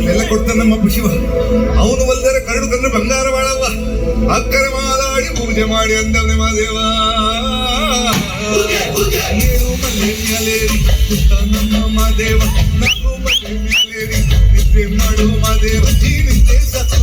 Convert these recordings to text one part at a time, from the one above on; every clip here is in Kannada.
ನಮ್ಮ ಶಿವ. ಅವನು ಒಲ್ದರ ಕರಡು ಕಂದ್ರೆ ಬಂಗಾರ ಬಾಳವ್ವ. ಅಕ್ಕರ ಮಾಲಾಡಿ ಪೂಜೆ ಮಾಡಿ ಅಂದವನೆ ಮಾದೇವ ಏಳು ಮಲೆ ಮ್ಯಾಲೇರಿ ನಮ್ಮ ಮಾದೇವ ನಗು ಮಲೆ ಮ್ಯಾಲೇರಿ ನಿದ್ರೆ ಮಾಡು ಮಾದೇವ ಜೀವಿತೆ ಸತ್ತು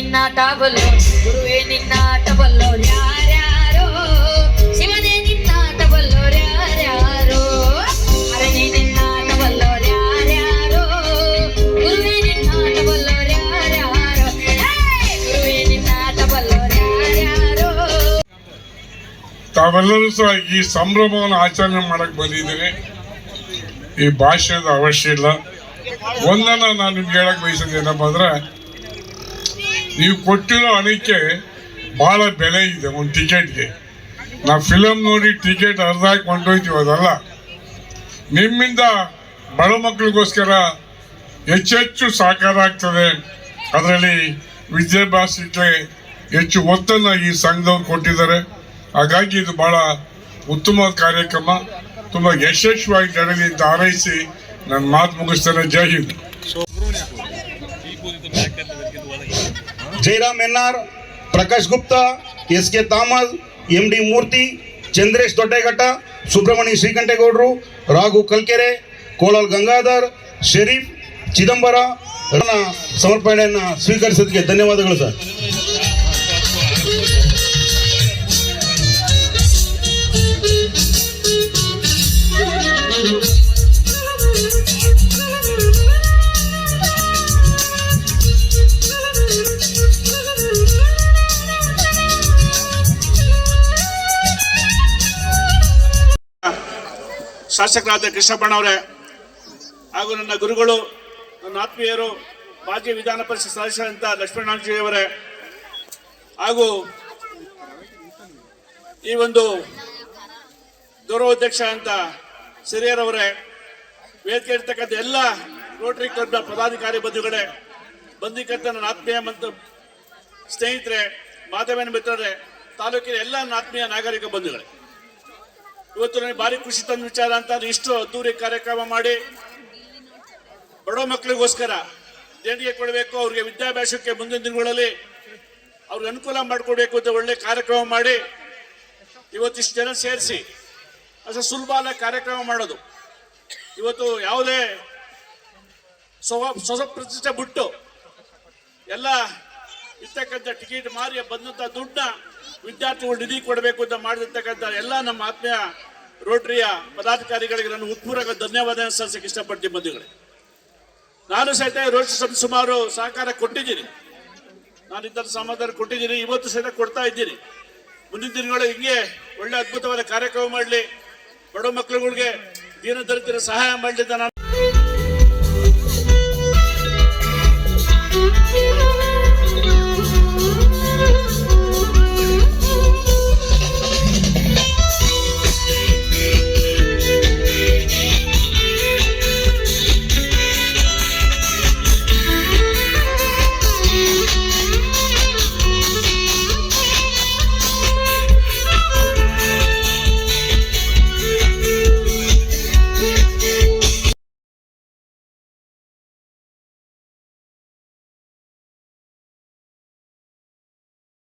ಶಿವನೇ ನಿನ್ನಾಟ ಬಲ್ಲೋ ಗುರುವೇ ನಿನ್ನ ಟಬಲ್ಲು ಯಾರ್ಯಾರೋ, ಶಿವನೇ ನಿನ್ನ ಬಲ್ಲೋರ್ ಯಾರ್ಯಾರೋ. ಹರನೇ ನಿನ್ನ ಬಲ್ಲೋರ್ ಯಾರ್ಯಾರೋ, ಗುರುವೇ ನಿನ್ನ ಬಲ್ಲೋರ್ ಯಾರ್ಯಾರೋ! ಗುರುವೇ ನಿನ್ನ ಬಲ್ಲೋರ್ ಯಾರ್ಯಾರೋ. ತಾವೆಲ್ಲರೂ ಸಹ ಈ ಸಂಭ್ರಮವನ್ನು ಆಚರಣೆ ಮಾಡಕ್ ಬಂದಿದ್ದೀನಿ ಈ ಭಾಷೆದ ಅವಶ್ಯ ಇಲ್ಲ. ಒಂದನ್ನ ನಾನು ನಿಮ್ಗೆ ಹೇಳಕ್ ಬಯಸಿದ್ದೇನಪ್ಪ ಅಂದ್ರೆ ನೀವು ಕೊಟ್ಟಿರೋ ಹಣಕ್ಕೆ ಬಹಳ ಬೆಲೆ ಇದೆ ಒಂದು ಟಿಕೆಟ್ಗೆ. ನಾವು ಫಿಲಮ್ ನೋಡಿ ಟಿಕೆಟ್ ಅರ್ಧ ಹಾಕಿ ಕೊಂಡೋಯ್ತೀವಿ ಅದಲ್ಲ. ನಿಮ್ಮಿಂದ ಬಡ ಮಕ್ಕಳಿಗೋಸ್ಕರ ಹೆಚ್ಚೆಚ್ಚು ಸಹಕಾರ ಆಗ್ತದೆ ಅದರಲ್ಲಿ ವಿದ್ಯಾಭ್ಯಾಸಕ್ಕೆ ಹೆಚ್ಚು ಒತ್ತನ್ನು ಈ ಸಂಘದವ್ರು ಕೊಟ್ಟಿದ್ದಾರೆ. ಹಾಗಾಗಿ ಇದು ಬಹಳ ಉತ್ತಮ ಕಾರ್ಯಕ್ರಮ. ತುಂಬ ಯಶಸ್ವಿಯಾಗಿ ನಡೆಯಲಿ ಅಂತ ಹಾರೈಸಿ ನನ್ನ ಮಾತು ಮುಗಿಸ್ತೇನೆ. Jai Hind. Jayaram N R Prakash Gupta S K Tamal M D Murthy, Chandresh ದೊಡ್ಡೇಘಟ್ಟ, Subrahmanya ಶ್ರೀಕಂಠೇಗೌಡರು, ರಾಘು ಕಲ್ಕೆರೆ, ಕೋಲಾಲ್ ಗಂಗಾಧರ್, ಶರೀಫ್ ಚಿದಂಬರ ಸಮರ್ಪಣೆಯನ್ನು ಸ್ವೀಕರಿಸೋದಕ್ಕೆ ಧನ್ಯವಾದಗಳು ಸರ್. ಶಾಸಕರಾದ ಕೃಷ್ಣಪ್ಪಣ್ಣವರೇ ಹಾಗೂ ನನ್ನ ಗುರುಗಳು, ನನ್ನ ಆತ್ಮೀಯರು, ಮಾಜಿ ವಿಧಾನ ಪರಿಷತ್ ಸದಸ್ಯರಂತ ಲಕ್ಷ್ಮಣಾಂಜಿಯವರೇ ಹಾಗೂ ಈ ಒಂದು ಗೌರವಾಧ್ಯಕ್ಷ ಅಂತ ಸಿರಿಯರವರೇ ವೇದಿಕೆ ಇರ್ತಕ್ಕಂಥ ಎಲ್ಲ ರೋಟರಿ ಕ್ಲಬ್ನ ಪದಾಧಿಕಾರಿ ಬಂಧುಗಳೇ ಬಂದಿಕ್ಕಂಥ ನನ್ನ ಆತ್ಮೀಯ ಮತ್ತು ಸ್ನೇಹಿತರೆ, ಮಾಧ್ಯಮ ಮಿತ್ರರೇ, ತಾಲೂಕಿನ ಎಲ್ಲ ಆತ್ಮೀಯ ನಾಗರಿಕ ಬಂಧುಗಳೇ. ಇವತ್ತು ನನಗೆ ಭಾರಿ ಖುಷಿ ತಂದ ವಿಚಾರ ಅಂತ ಅಂದ್ರೆ ಇಷ್ಟು ಅದ್ದೂರಿ ಕಾರ್ಯಕ್ರಮ ಮಾಡಿ ಬಡ ಮಕ್ಕಳಿಗೋಸ್ಕರ ದೇಣಿಗೆ ಕೊಡಬೇಕು, ಅವ್ರಿಗೆ ವಿದ್ಯಾಭ್ಯಾಸಕ್ಕೆ ಮುಂದಿನ ದಿನಗಳಲ್ಲಿ ಅವ್ರಿಗೆ ಅನುಕೂಲ ಮಾಡಿಕೊಡ್ಬೇಕು ಅಂತ ಒಳ್ಳೆ ಕಾರ್ಯಕ್ರಮ ಮಾಡಿ ಇವತ್ತಿಷ್ಟು ಜನ ಸೇರಿಸಿ ಅಷ್ಟು ಸುಲಭ ಅಲ್ಲ ಕಾರ್ಯಕ್ರಮ ಮಾಡೋದು. ಇವತ್ತು ಯಾವುದೇ ಸ್ವಭ ಸ್ವಸ ಪ್ರತಿಷ್ಠೆ ಬಿಟ್ಟು ಎಲ್ಲ ಇರ್ತಕ್ಕಂಥ ಟಿಕೆಟ್ ಮಾರಿ ಬಂದಂಥ ದುಡ್ಡನ್ನ ವಿದ್ಯಾರ್ಥಿಗಳು ನಿಧಿ ಕೊಡಬೇಕು ಅಂತ ಮಾಡಿರ್ತಕ್ಕಂಥ ಎಲ್ಲ ನಮ್ಮ ಆತ್ಮೀಯ ರೋಟರಿಯ ಪದಾಧಿಕಾರಿಗಳಿಗೆ ನಾನು ಉತ್ಪೂರ್ವಕ ಧನ್ಯವಾದ ಸಲ್ಲಿಸಕ್ಕೆ ಇಷ್ಟಪಡ್ತೀನಿ ಬಂಧುಗಳೇ. ನಾನು ಸಹಿತ ರೋಟರಿ ಸುಮಾರು ಸಹಕಾರ ಕೊಟ್ಟಿದ್ದೀನಿ. ನಾನು ಇತರ ಸಮಾಧಾನ ಕೊಟ್ಟಿದ್ದೀನಿ, ಇವತ್ತು ಸಹಿತ ಕೊಡ್ತಾ ಇದ್ದೀನಿ. ಮುಂದಿನ ದಿನಗಳು ಹಿಂಗೆ ಒಳ್ಳೆ ಅದ್ಭುತವಾದ ಕಾರ್ಯಕ್ರಮ ಮಾಡಲಿ. ಬಡ ಮಕ್ಕಳುಗಳಿಗೆ ದೀನದಲಿತರ ಸಹಾಯ ಮಾಡಲಿ ನಾನು